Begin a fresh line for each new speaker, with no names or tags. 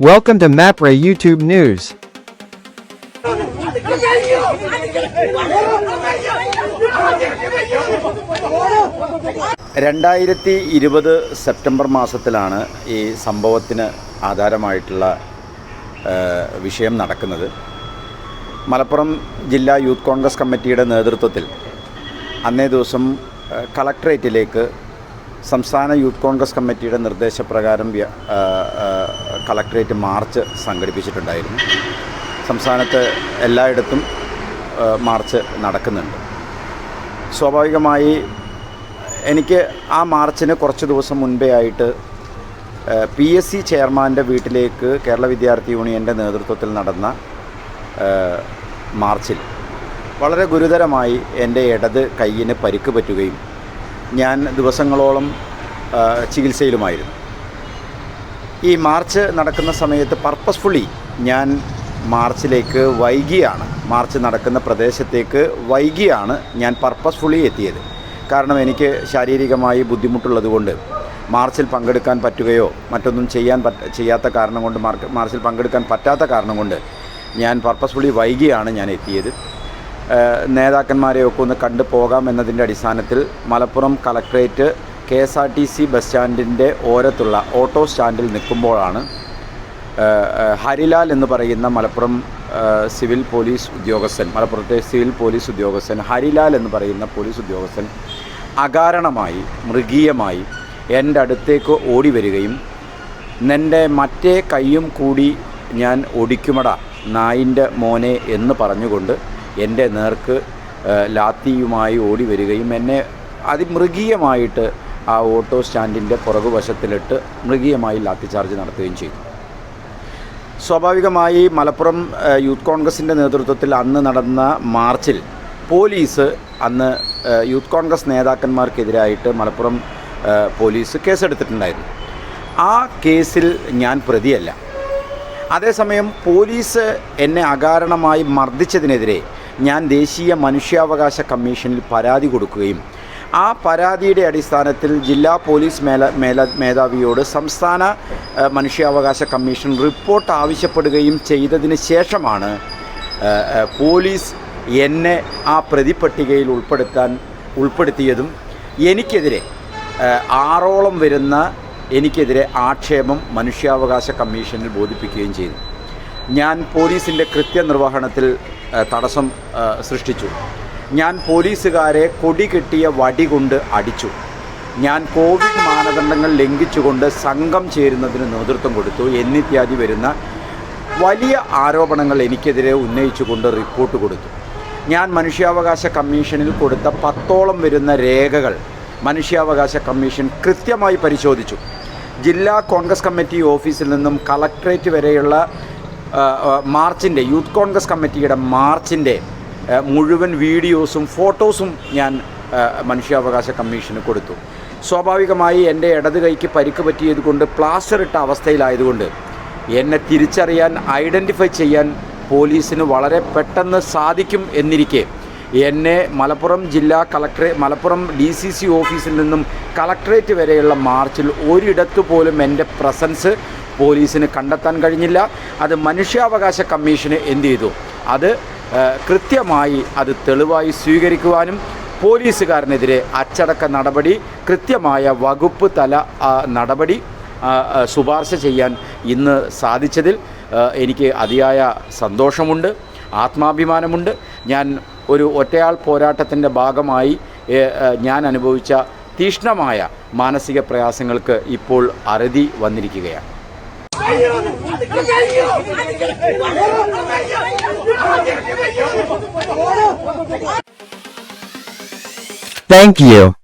Welcome to MapRay YouTube News.
രണ്ടായിരത്തി ഇരുപത് September മാസത്തിലാണ് ഈ സംഭവത്തിന് ആധാരമായിട്ടുള്ള വിഷയം നടക്കുന്നത് മലപ്പുറം ജില്ലാ യൂത്ത് കോൺഗ്രസ് കമ്മിറ്റിയുടെ നേതൃത്വത്തിൽ അന്നേ ദിവസം കളക്ട്രേറ്റിലേക്ക് സംസ്ഥാന യൂത്ത് കോൺഗ്രസ് കമ്മിറ്റിയുടെ നിർദ്ദേശപ്രകാരം കളക്ട്രേറ്റ് മാർച്ച് സംഘടിപ്പിച്ചിട്ടുണ്ടായിരുന്നു. സംസ്ഥാനത്ത് എല്ലായിടത്തും മാർച്ച് നടക്കുന്നുണ്ട്. സ്വാഭാവികമായി എനിക്ക് ആ മാർച്ചിന് കുറച്ച് ദിവസം മുൻപേ ആയിട്ട് പി എസ് സി ചെയർമാന്റെ വീട്ടിലേക്ക് കേരള വിദ്യാർത്ഥി യൂണിയന്റെ നേതൃത്വത്തിൽ നടന്ന മാർച്ചിൽ വളരെ ഗുരുതരമായി എന്റെ ഇടത് കയ്യിന് പരിക്ക് പറ്റുകയും ഞാൻ ദിവസങ്ങളോളം ചികിത്സയിലുമായിരുന്നു. ഈ മാർച്ച് നടക്കുന്ന സമയത്ത് പർപ്പസ്ഫുള്ളി ഞാൻ മാർച്ചിലേക്ക് വൈകിയാണ്. മാർച്ച് നടക്കുന്ന പ്രദേശത്തേക്ക് വൈകിയാണ് ഞാൻ പർപ്പസ്ഫുള്ളി എത്തിയത്. കാരണം എനിക്ക് ശാരീരികമായി ബുദ്ധിമുട്ടുള്ളതുകൊണ്ട് മാർച്ചിൽ പങ്കെടുക്കാൻ പറ്റുകയോ മറ്റൊന്നും ചെയ്യാൻ പറ്റ ചെയ്യാത്ത കാരണം കൊണ്ട് മാർ മാർച്ചിൽ പങ്കെടുക്കാൻ പറ്റാത്ത കാരണം കൊണ്ട് ഞാൻ പർപ്പസ്ഫുള്ളി വൈകിയാണ് ഞാൻ എത്തിയത്. നേതാക്കന്മാരെയൊക്കെ ഒന്ന് കണ്ടു പോകാം എന്നതിന്റെ അടിസ്ഥാനത്തിൽ Malappuram collectorate K S R T C bus സ്റ്റാൻഡിന്റെ ഓരത്തുള്ള ഓട്ടോ സ്റ്റാൻഡിൽ നിൽക്കുമ്പോഴാണ് ഹരിലാൽ എന്ന് പറയുന്ന മലപ്പുറം സിവിൽ പോലീസ് ഉദ്യോഗസ്ഥൻ മലപ്പുറത്തെ സിവിൽ പോലീസ് ഉദ്യോഗസ്ഥൻ ഹരിലാൽ എന്ന് പറയുന്ന പോലീസ് ഉദ്യോഗസ്ഥൻ അകാരണമായി മൃഗീയമായി എന്റെ അടുത്തേക്ക് ഓടി വരികയും നിന്റെ മറ്റേ കൈയും കൂടി ഞാൻ ഓടിക്കുമട നായിന്റെ മോനെ എന്ന് പറഞ്ഞുകൊണ്ട് എന്റെ നേർക്ക് ലാത്തിയുമായി ഓടി വരികയും എന്നെ അതിമൃഗീയമായിട്ട് ആ ഓട്ടോ സ്റ്റാൻഡിന്റെ പുറകുവശത്തിലിട്ട് മൃഗീയമായി ലാത്തി ചാർജ് നടത്തുകയും ചെയ്തു. സ്വാഭാവികമായി മലപ്പുറം യൂത്ത് കോൺഗ്രസിന്റെ നേതൃത്വത്തിൽ അന്ന് നടന്ന മാർച്ചിൽ പോലീസ് അന്ന് യൂത്ത് കോൺഗ്രസ് നേതാക്കന്മാർക്കെതിരായിട്ട് മലപ്പുറം പോലീസ് കേസെടുത്തിട്ടുണ്ടായിരുന്നു. ആ കേസിൽ ഞാൻ പ്രതിയല്ല. അതേസമയം പോലീസ് എന്നെ അകാരണമായി മർദ്ദിച്ചതിനെതിരെ ഞാൻ ദേശീയ മനുഷ്യാവകാശ കമ്മീഷനിൽ പരാതി കൊടുക്കുകയും ആ പരാതിയുടെ അടിസ്ഥാനത്തിൽ ജില്ലാ പോലീസ് മേല മേല മേധാവിയോട് സംസ്ഥാന മനുഷ്യാവകാശ കമ്മീഷൻ റിപ്പോർട്ട് ആവശ്യപ്പെടുകയും ചെയ്തതിന് ശേഷമാണ് പോലീസ് എന്നെ ആ പ്രതിപട്ടികയിൽ ഉൾപ്പെടുത്താൻ ഉൾപ്പെടുത്തിയതും എനിക്കെതിരെ ആറോളം വരുന്ന എനിക്കെതിരെ ആക്ഷേപം മനുഷ്യാവകാശ കമ്മീഷനിൽ ബോധിപ്പിക്കുകയും ചെയ്തു. ഞാൻ പോലീസിന്റെ കൃത്യനിർവഹണത്തിൽ തടസ്സം സൃഷ്ടിച്ചു. ഞാൻ പോലീസുകാരെ കൊടി കെട്ടിയ വടി കൊണ്ട് അടിച്ചു. ഞാൻ കോവിഡ് മാനദണ്ഡങ്ങൾ ലംഘിച്ചുകൊണ്ട് സംഘം ചേരുന്നതിന് നേതൃത്വം കൊടുത്തു. എന്നിത്യാദി വരുന്ന വലിയ ആരോപണങ്ങൾ എനിക്കെതിരെ ഉന്നയിച്ചുകൊണ്ട് റിപ്പോർട്ട് കൊടുത്തു. ഞാൻ മനുഷ്യാവകാശ കമ്മീഷനിൽ കൊടുത്ത പത്തോളം വരുന്ന രേഖകൾ മനുഷ്യാവകാശ കമ്മീഷൻ കൃത്യമായി പരിശോധിച്ചു. ജില്ലാ കോൺഗ്രസ് കമ്മിറ്റി ഓഫീസിൽ നിന്നും കളക്ട്രേറ്റ് വരെയുള്ള മാർച്ചിന്റെ യൂത്ത് കോൺഗ്രസ് കമ്മിറ്റിയുടെ മാർച്ചിന്റെ മുഴുവൻ വീഡിയോസും ഫോട്ടോസും ഞാൻ മനുഷ്യാവകാശ കമ്മീഷന് കൊടുത്തു. സ്വാഭാവികമായി എന്റെ ഇടത് കൈക്ക് പരിക്ക് പറ്റിയതുകൊണ്ട് പ്ലാസ്റ്റർ ഇട്ട അവസ്ഥയിലായതുകൊണ്ട് എന്നെ തിരിച്ചറിയാൻ ഐഡന്റിഫൈ ചെയ്യാൻ പോലീസിന് വളരെ പെട്ടെന്ന് സാധിക്കും എന്നിരിക്കെ എന്നെ മലപ്പുറം ജില്ലാ കളക്ടറേ മലപ്പുറം ഡി സി സി ഓഫീസിൽ നിന്നും കളക്ടറേറ്റ് വരെയുള്ള മാർച്ചിൽ ഒരിടത്തു പോലും എന്റെ പ്രസൻസ് പോലീസിന് കണ്ടെത്താൻ കഴിഞ്ഞില്ല. അത് മനുഷ്യാവകാശ കമ്മീഷന് എന്ത് ചെയ്തു? അത് കൃത്യമായി അത് തെളിവായി സ്വീകരിക്കുവാനും പോലീസുകാരനെതിരെ അച്ചടക്ക നടപടി കൃത്യമായ വകുപ്പ് തല നടപടി ശുപാർശ ചെയ്യാൻ ഇന്ന് സാധിച്ചതിൽ എനിക്ക് അതിയായ സന്തോഷമുണ്ട് ആത്മാഭിമാനമുണ്ട് ഞാൻ ഒരു ഒറ്റയാൾ പോരാട്ടത്തിന്റെ ഭാഗമായി ഞാൻ അനുഭവിച്ച തീഷ്ണമായ മാനസിക പ്രയാസങ്ങൾക്ക് ഇപ്പോൾ അറുതി വന്നിരിക്കുകയാണ്
Thank you.